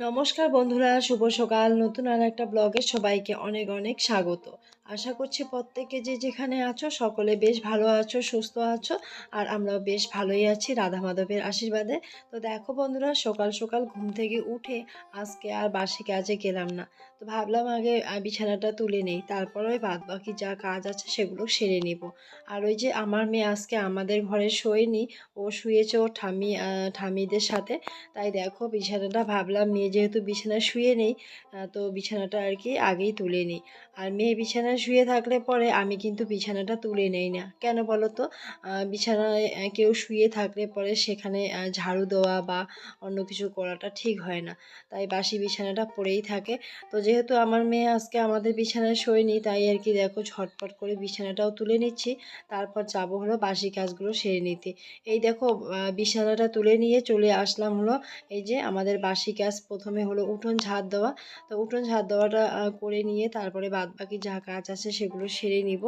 নমস্কার বন্ধুরা শুভ সকাল। নতুন আর একটা ব্লগে সবাইকে অনেক অনেক স্বাগত। আশা করছি প্রত্যেকে যে যেখানে আছো, সকলে বেশ ভালো আছো, সুস্থ আছো, আর আমরাও বেশ ভালোই আছি রাধা মাধবের আশীর্বাদে। তো দেখো বন্ধুরা, সকাল সকাল ঘুম থেকে উঠে আজকে আর বাসি কাজে গেলাম না। তো ভাবলাম আগে বিছানাটা তুলে নেই। তারপরে ওই বাদ বাকি যা কাজ আছে সেগুলো সেরে নিব। আর ওই যে আমার মেয়ে আজকে আমাদের ঘরে শোয়নি, ও শুয়েছে ও ঠামি ঠামিদের সাথে। তাই দেখো বিছানাটা ভাবলাম মেয়ে যেহেতু বিছানা শুয়ে নেই তো বিছানাটা আর কি আগেই তুলে নিই। আর মেয়ে বিছানায় শুয়ে থাকলে পরে আমি কিন্তু বিছানাটা তুলে নেই না। কেন বলো তো? বিছানায় কেউ শুয়ে থাকলে পরে সেখানে ঝাড়ু দেওয়া বা অন্য কিছু করাটা ঠিক হয় না। তাই বাসি বিছানাটা পড়েই থাকে। তো যেহেতু আমার মেয়ে আজকে আমাদের বিছানায় শোয়নি, তাই আর কি দেখো ঝটপট করে বিছানাটাও তুলে নিচ্ছি। তারপর যাব হলো বাসি কাজগুলো সেরে নিতে। এই দেখো বিছানাটা তুলে নিয়ে চলে আসলাম হলো এই যে আমাদের বাসি কাজ। প্রথমে হলো উঠোন ঝাড় দেওয়া। তো উঠোন ঝাড় দেওয়াটা করে নিয়ে তারপরে বাদ বাকি যা কাজ আছে সেগুলো সেরে নিব।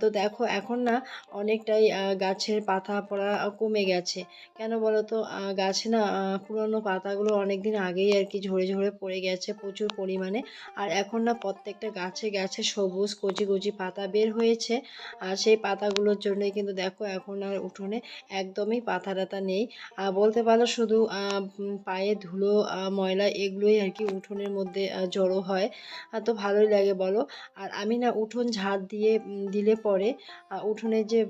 তো দেখো এখন না অনেকটাই গাছের পাতা পড়া কমে গেছে। কেন বলো তো গাছে না পুরনো পাতাগুলো অনেক দিন আগেই আর কি ঝরে ঝরে পড়ে গেছে প্রচুর পরিমাণে। আর এখন না প্রত্যেকটা গাছে গাছে সবুজ কচি কচি পাতা বের হয়েছে। আর সেই পাতাগুলোর জন্যই কিন্তু দেখো এখন আর উঠোনে একদমই পাতা টাতা নেই। আহ, বলতে পারো শুধু পায়ে ধুলো ময়লা এগুলোই আর কি উঠোনের মধ্যে জড়ো হয়। তো ভালোই লাগে বলো। আর আমি না উঠোন ঝাড় দিয়ে দিলে পরে আহ, উঠোনে যে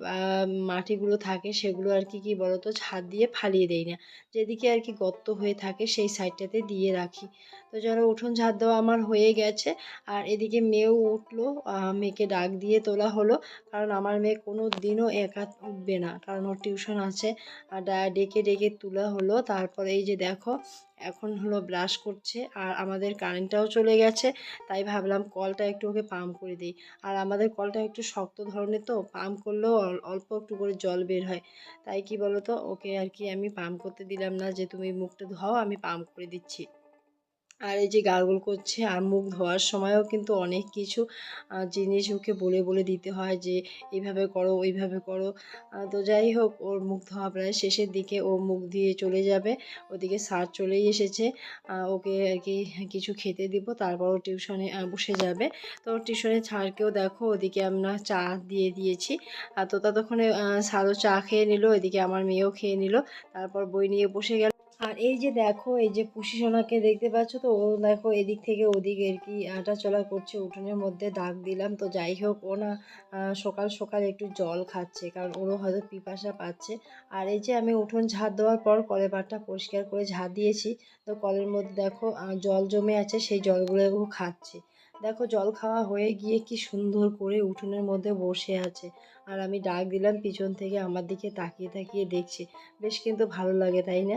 মাটিগুলো থাকে সেগুলো আর কি কি বলো তো ঝাড় দিয়ে ফালিয়ে দেই না। যেদিকে আর কি গর্ত হয়ে থাকে সেই সাইডটাতে দিয়ে রাখি। তো চলো উঠোন ঝাড় দেওয়া আমার হয়ে গেছে। আর এদিকে মেয়েও উঠল মেয়েকে ডাক দিয়ে তোলা হলো। কারণ আমার মেয়ে কোনো দিনও একা উঠবে না, কারণ ওর টিউশন আছে। আর ডেকে ডেকে তোলা হলো। তারপরে এই যে দেখো, এখন হলো ব্রাশ করছে। আর আমাদের কারেন্টটাও চলে গেছে। তাই ভাবলাম কলটা একটু ওকে পাম্প করে দিই। আর আমাদের কলটা একটু শক্ত ধরনের তো, পাম্প করলেও অল- অল্প একটু করে জল বের হয়। তাই কি বলো তো ওকে আর কি আমি পাম্প করতে দিলাম না যে তুমি মুখটা ধোও আমি পাম্প করে দিচ্ছি। আর এই যে গার্গল করছে আর মুখ ধোয়ার সময়ও কিন্তু অনেক কিছু জিনিস ওকে বলে বলে দিতে হয় যে, এইভাবে করো, ওইভাবে করো। তো যাই হোক, ওর মুখ ধোয়া প্রায় শেষের দিকে ও মুখ দিয়ে চলে যাবে। ওদিকে স্যার চলেই এসেছে। ওকে আর কি কিছু খেতে দিব, তারপর ও টিউশনে বসে যাবে। তো টিউশনে ছাড়কেও দেখো, ওদিকে আমরা চা দিয়ে দিয়েছি। আর তো ততক্ষণে স্যারও চা খেয়ে নিল, এদিকে আমার মেয়েও খেয়ে নিল। তারপর বই নিয়ে বসে গেল। আর এই যে দেখো, এই যে পুষি সোনাকে দেখতে পাচ্ছ তো, ও দেখো এদিক থেকে ওদিক আর কি হাঁটা চলা করছে, উঠোনের মধ্যে দাগ দিলাম। তো যাই হোক, ও না সকাল সকাল একটু জল খাচ্ছে, কারণ ওরও হয়তো পিপাসা পাচ্ছে। আর এই যে আমি উঠোন ঝাড় দেওয়ার পর কলের পাড়টা পরিষ্কার করে ঝাড় দিয়েছি। তো কলের মধ্যে দেখো জল জমে আছে, সেই জলগুলো ও খাচ্ছে। দেখো জল খাওয়া হয়ে গিয়ে কি সুন্দর করে উঠোনের মধ্যে বসে আছে। আর আমি ডাক দিলাম পিছন থেকে, আমার দিকে তাকিয়ে তাকিয়ে দেখছে। বেশ কিন্তু ভালো লাগে, তাই না?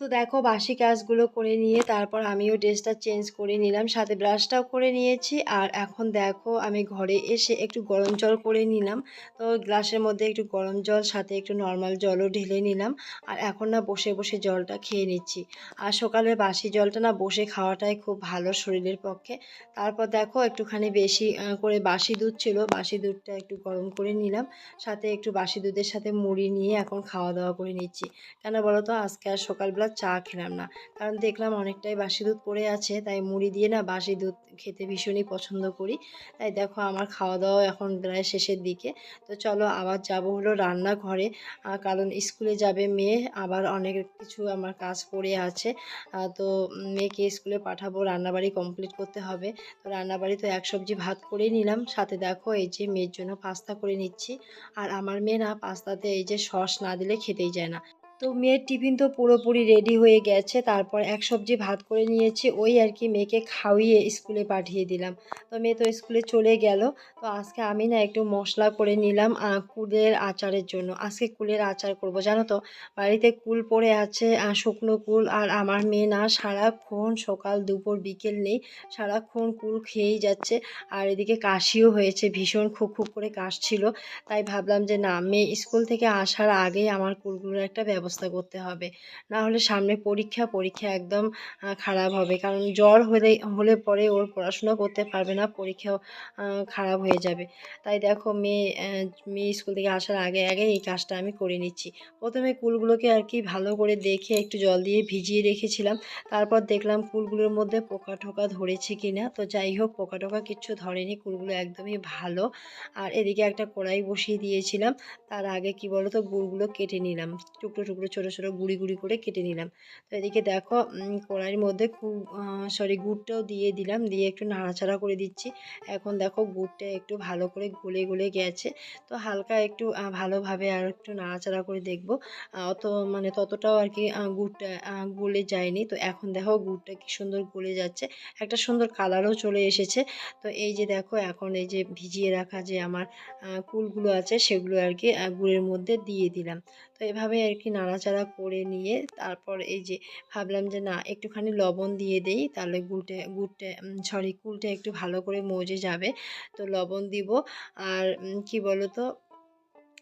তো দেখো বাসি কাজগুলো করে নিয়ে তারপর আমিও ড্রেসটা চেঞ্জ করে নিলাম, সাথে ব্রাশটাও করে নিয়েছি। আর এখন দেখো আমি ঘরে এসে একটু গরম জল করে নিলাম। তো গ্লাসের মধ্যে একটু গরম জল, সাথে একটু নর্মাল জলও ঢেলে নিলাম। আর এখন না বসে বসে জলটা খেয়ে নিচ্ছি। আর সকালে বাসি জলটা না বসে খাওয়াটাই খুব ভালো শরীরের পক্ষে। তারপর দেখো একটুখানি বেশি করে বাসি দুধ ছিল, বাসি দুধটা একটু গরম করে নিলাম। সাথে একটু বাসি দুধের সাথে মুড়ি নিয়ে এখন খাওয়া দাওয়া করে নিচ্ছি। কেন বলো তো? আজকে আর সকালবেলা চা খেলাম না। কারণ দেখলাম অনেকটাই বাসি দুধ পড়ে আছে, তাই মুড়ি দিয়ে না বাসি দুধ খেতে ভীষণই পছন্দ করি। তাই দেখো আমার খাওয়া দাওয়া এখন প্রায় শেষের দিকে। তো চলো আবার যাব হলো রান্নাঘরে। কারণ স্কুলে যাবে মেয়ে, আবার অনেক কিছু আমার কাজ পড়ে আছে। তো মেয়েকে স্কুলে পাঠাবো, রান্নাবাড়ি কমপ্লিট করতে হবে। তো রান্নাবাড়ি তো এক সবজি ভাত করে নিলাম। সাথে দেখো এই যে মেয়ের জন্য পাস্তা করে নিচ্ছি। আর আমার মেয়ে না পাস্তাতে এই যে সস না দিলে খেতেই যায় না। তো মেয়ের টিফিন তো পুরোপুরি রেডি হয়ে গেছে, তারপর এক সবজি ভাত করে নিয়েছি, ওই আর কি মেয়েকে খাওয়িয়ে স্কুলে পাঠিয়ে দিলাম। তো মেয়ে তো স্কুলে চলে গেল, তো আজকে আমি না একটু মশলা করে নিলাম কুলের আচারের জন্য। আজকে কুলের আচার করব, জানো তো? বাড়িতে কুল পড়ে আছে শুকনো কুল, আর আমার মেয়ে না সারাক্ষণ সকাল, দুপুর, বিকেল নেই, সারাক্ষণ কুল খেয়েই যাচ্ছে, আর এদিকে কাশিও হয়েছে, ভীষণ খুব খুব করে কাশছিল। তাই ভাবলাম যে না, মেয়ে স্কুল থেকে আসার আগেই আমার কুলগুলোর একটা ব্যবস্থা করতে হবে। না হলে সামনে পরীক্ষা পরীক্ষা একদম খারাপ হবে। কারণ জ্বর হলে হলে পরে ওর পড়াশোনা করতে পারবে না, পরীক্ষাও খারাপ হয়ে যাবে। তাই দেখো মেয়ে মেয়ে স্কুল থেকে আসার আগে আগে এই কাজটা আমি করে নিচ্ছি। প্রথমে কুলগুলোকে আর কি ভালো করে দেখে একটু জল দিয়ে ভিজিয়ে রেখেছিলাম। তারপর দেখলাম কুলগুলোর মধ্যে পোকা টোকা ধরেছে কি না তো যাই হোক, পোকা টোকা কিচ্ছু ধরেনি, কুলগুলো একদমই ভালো। আর এদিকে একটা কড়াই বসিয়ে দিয়েছিলাম। তার আগে কি বলো তো গুড়গুলো কেটে নিলাম। টুকরো টুকরো ছোটো ছোটো গুঁড়ি গুঁড়ি করে কেটে নিলাম। তো এদিকে দেখো কড়াইয়ের মধ্যে খুব সরি গুড়টাও দিয়ে দিলাম, দিয়ে একটু নাড়াচাড়া করে দিচ্ছি। এখন দেখো গুড়টা একটু ভালো করে গলে গলে গেছে। তো হালকা একটু ভালোভাবে আর একটু নাড়াচাড়া করে দেখব। অত মানে ততটাও আর কি গুড়টা গলে যায়নি। তো এখন দেখো গুড়টা কি সুন্দর গলে যাচ্ছে। একটা সুন্দর কালারও চলে এসেছে। তো এই যে দেখো, এখন এই যে ভিজিয়ে রাখা যে আমার কুলগুলো আছে, সেগুলো আর কি গুড়ের মধ্যে দিয়ে দিলাম। তো এভাবে আর কি নাড়াচাড়া করে নিয়ে তারপর এই যে ভাবলাম যে না, একটুখানি লবণ দিয়ে দেই, তাহলে গুলটে গুড়টে সরি কুলটা একটু ভালো করে মজে যাবে। তো লবণ দিব। আর কি বলো তো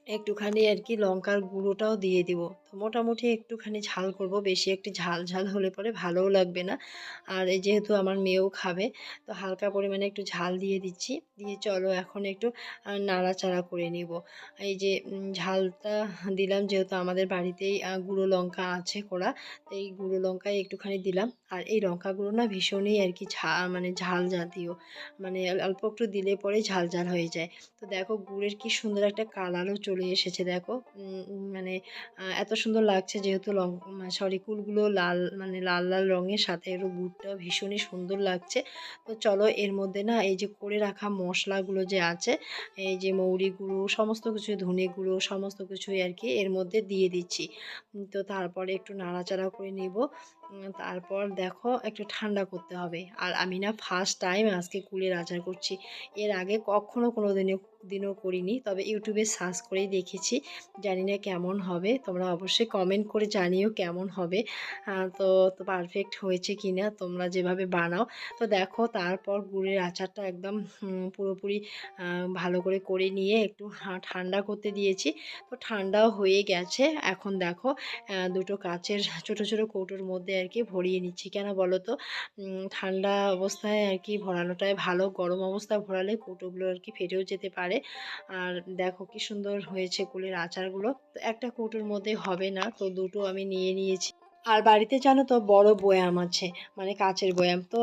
একটুখানি আর কি লঙ্কার গুঁড়োটাও দিয়ে দিব। তো মোটামুটি একটুখানি ঝাল করব, বেশি একটু ঝাল ঝাল হলে পরে ভালোও লাগবে না। আর এই যেহেতু আমার মেয়েও খাবে, তো হালকা পরিমাণে একটু ঝাল দিয়ে দিচ্ছি। দিয়ে চলো এখন একটু নাড়াচাড়া করে নিব। এই যে ঝালটা দিলাম যেহেতু আমাদের বাড়িতেই গুঁড়ো লঙ্কা আছে করা এই গুঁড়ো লঙ্কাই একটুখানি দিলাম। আর এই লঙ্কা গুঁড়ো না ভীষণই আর কি ঝা মানে ঝাল জাতীয়। মানে অল্প একটু দিলে পরে ঝাল ঝাল হয়ে যায়। তো দেখো গুড়ের কি সুন্দর একটা কালারও চলে এসেছে, দেখো। মানে এত সুন্দর লাগছে যেহেতু লং সরি, কুলগুলো লাল মানে লাল লাল রঙের, সাথে এর গুড়টাও ভীষণই সুন্দর লাগছে। তো চলো, এর মধ্যে না, এই যে করে রাখা মশলাগুলো যে আছে, এই যে মৌরি গুঁড়ো, সমস্ত কিছু, ধনে গুঁড়ো, সমস্ত কিছুই আর কি এর মধ্যে দিয়ে দিচ্ছি। তো তারপরে একটু নাড়াচাড়া করে নিব। তারপর দেখো একটু ঠান্ডা করতে হবে। আর আমি না ফার্স্ট টাইম আজকে কুলের আচার করছি। এর আগে কখনো কোনো দিনও দিনও করিনি। তবে ইউটিউবে সার্চ করেই দেখেছি। জানি না কেমন হবে। তোমরা অবশ্যই কমেন্ট করে জানিও কেমন হবে। তো তো পারফেক্ট হয়েছে কি না তোমরা যেভাবে বানাও। তো দেখো তারপর গুড়ের আচারটা একদম পুরোপুরি ভালো করে করে নিয়ে একটু ঠান্ডা করতে দিয়েছি। তো ঠান্ডাও হয়ে গেছে। এখন দেখো দুটো কাচের ছোট ছোট কৌটোর মধ্যে আর কি ভরিয়ে নিচ্ছি। কেন বলো তো ঠান্ডা অবস্থায় আর কি ভরানোটাই ভালো। গরম অবস্থায় ভরালে কৌটোগুলো আর কি ফেটেও যেতে পারে। আর দেখো কি সুন্দর হয়েছে কুলের আচারগুলো। একটা কৌটোর মধ্যে হবে না। তো দুটো আমি নিয়ে নিয়েছি। আর বাড়িতে জানো তো বড় বয়াম আছে মানে কাচের বয়াম। তো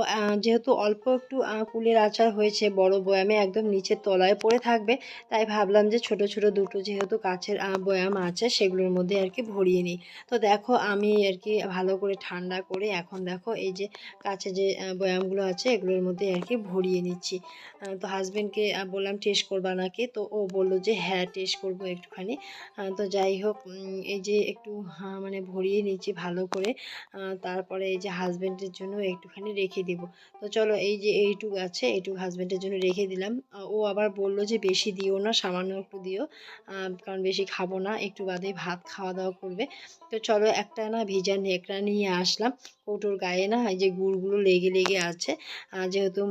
যেহেতু অল্প একটু কুলের আচার হয়েছে, বড় বয়ামে একদম নিচের তলায় পড়ে থাকবে, তাই ভাবলাম যে ছোট ছোট দুটো যেহেতু কাচের বয়াম আছে, সেগুলোর মধ্যে আর কি ভরিয়ে নিই। তো দেখো, আমি আর কি ভালো করে ঠান্ডা করে এখন দেখো এই যে কাছে যে বয়ামগুলো আছে, এগুলোর মধ্যে আর কি ভরিয়ে নিচ্ছি। তো হাজব্যান্ডকে বললাম টেস্ট করবা নাকি? তো ও বলল যে হ্যাঁ টেস্ট করব একটুখানি। তো যাই হোক এই যে একটু মানে ভরিয়ে নিচ্ছি ভালো করে তারপরে এই যে হাজবেন্ডের জন্য একটুখানি রেখে দিব। তো চলো এই যে এইটুক আছে, এইটুক হাজবেন্ডের জন্য রেখে দিলাম। ও আবার বলল যে বেশি দিও না, সামান্য একটু দিও কারণ বেশি খাব না, একটু বাদেই ভাত খাওয়া দাওয়া করবে। তো চলো একটা না ভিজা নেকড়া নিয়ে আসলাম। কৌটোর গায়ে না এই যে গুড়গুলো লেগে লেগে আছে। যেহেতু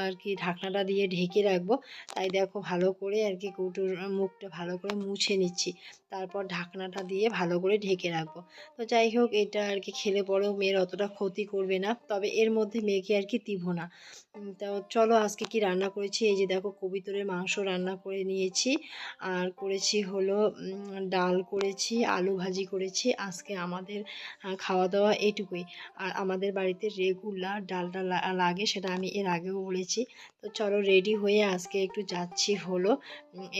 আর কি ঢাকনাটা দিয়ে ঢেকে রাখব, তাই দেখো ভালো করে আর কি কৌটোর মুখটা ভালো করে মুছে নিচ্ছি। তারপর ঢাকনাটা দিয়ে ভালো করে ঢেকে রাখব। তো যাই হোক, এটা আর কি খেলে পরেও মেয়ের অতটা ক্ষতি করবে না, তবে এর মধ্যে মেয়েকে আর কি দিব না। তো চলো আজকে কি রান্না করেছি? এই যে দেখো কবিতরের মাংস রান্না করে নিয়েছি। আর করেছি হলো ডাল করেছি, আলু ভাজি করেছি। আজকে আমাদের খাওয়া দাওয়া এটুকুই। আর আমাদের বাড়িতে রেগুলার ডালটা লাগে, সেটা আমি এর আগেও বলেছি। তো চলো রেডি হয়ে আজকে একটু যাচ্ছি হলো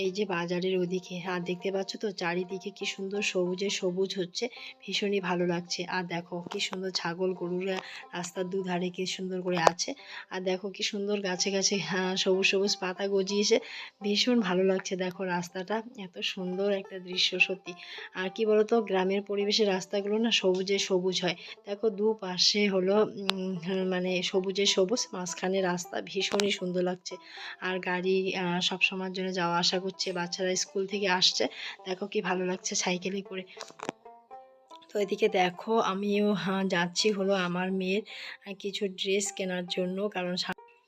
এই যে বাজারের ওদিকে। আর দেখতে পাচ্ছ তো, চারি চারিদিকে কি সুন্দর সবুজে সবুজ হচ্ছে ভীষণই ভালো লাগছে। আর দেখো কি সুন্দর ছাগল গরুরা রাস্তার দুধারে কি সুন্দর করে আছে। আর দেখো কি সুন্দর গাছে গাছে সবুজ সবুজ পাতা গজিয়েছে ভীষণ ভালো লাগছে দেখো রাস্তাটা এত সুন্দর একটা দৃশ্য সত্যি। আর কি বলতো গ্রামের পরিবেশে রাস্তাগুলো না সবুজে সবুজ হয়। দেখো দুপাশে হলো মানে সবুজে সবুজ মাঝখানে রাস্তা ভীষণই সুন্দর লাগছে। আর গাড়ি আহ, সব সময়ের জন্য যাওয়া আসা করছে বাচ্চারা স্কুল থেকে আসছে। দেখো কি ভালো লাগছে সাইকেলে করে। তো এদিকে দেখো আমিও হ্যাঁ, যাচ্ছি হলো আমার মেয়ের কিছু ড্রেস কেনার জন্য কারণ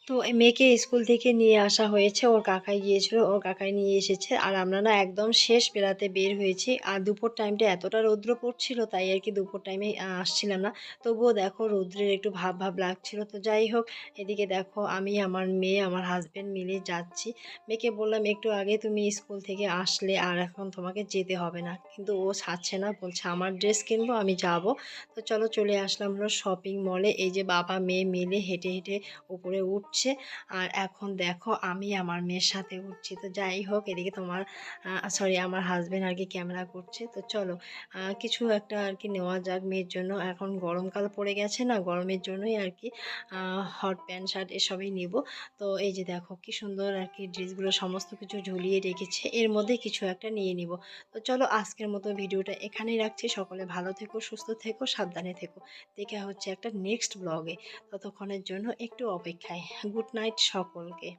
তো মেয়েকে স্কুল থেকে নিয়ে আসা হয়েছে। ওর কাকাই গিয়েছিল, ওর কাকাই নিয়ে এসেছে। আর আমরা না একদম শেষ বেলাতে বের হয়েছি। আর দুপুর টাইমটা এতটা রৌদ্র পড়ছিল, তাই আর কি দুপুর টাইমে আসছিলাম না। তবুও দেখো রৌদ্রের একটু ভাব ভাব লাগছিল। তো যাই হোক, এদিকে দেখো আমি, আমার মেয়ে, আমার হাজব্যান্ড মিলে যাচ্ছি। মেয়েকে বললাম, একটু আগে তুমি স্কুল থেকে আসলে, আর এখন তোমাকে যেতে হবে না। কিন্তু ও ছাড়ছে না, বলছে, আমার ড্রেস কিনবো, আমি যাব। তো চলো চলে আসলাম হলো শপিং মলে এই যে বাবা, মেয়ে মিলে হেঁটে হেঁটে উপরে উঠছে আর এখন দেখো আমি আমার মেয়ের সাথে উঠছি। তো যাই হোক, এদিকে তোমার সরি আমার হাজব্যান্ড আর কি ক্যামেরা করছে। তো চলো কিছু একটা আর কি নেওয়া যাক মেয়ের জন্য। এখন গরমকাল পড়ে গেছে না, গরমের জন্যই আর কি হট প্যান্ট শার্ট এসবই নিব। তো এই যে দেখো কি সুন্দর আর কি ড্রেসগুলো সমস্ত কিছু ঝুলিয়ে রেখেছে। এর মধ্যে কিছু একটা নিয়ে নিব। তো চলো আজকের মতো ভিডিওটা এখানেই রাখছি। সকলে ভালো থেকো, সুস্থ থেকো, সাবধানে থেকো। দেখা হচ্ছে একটা নেক্সট ব্লগে ততক্ষণের জন্য একটু অপেক্ষায়। গুড নাইট সকলকে।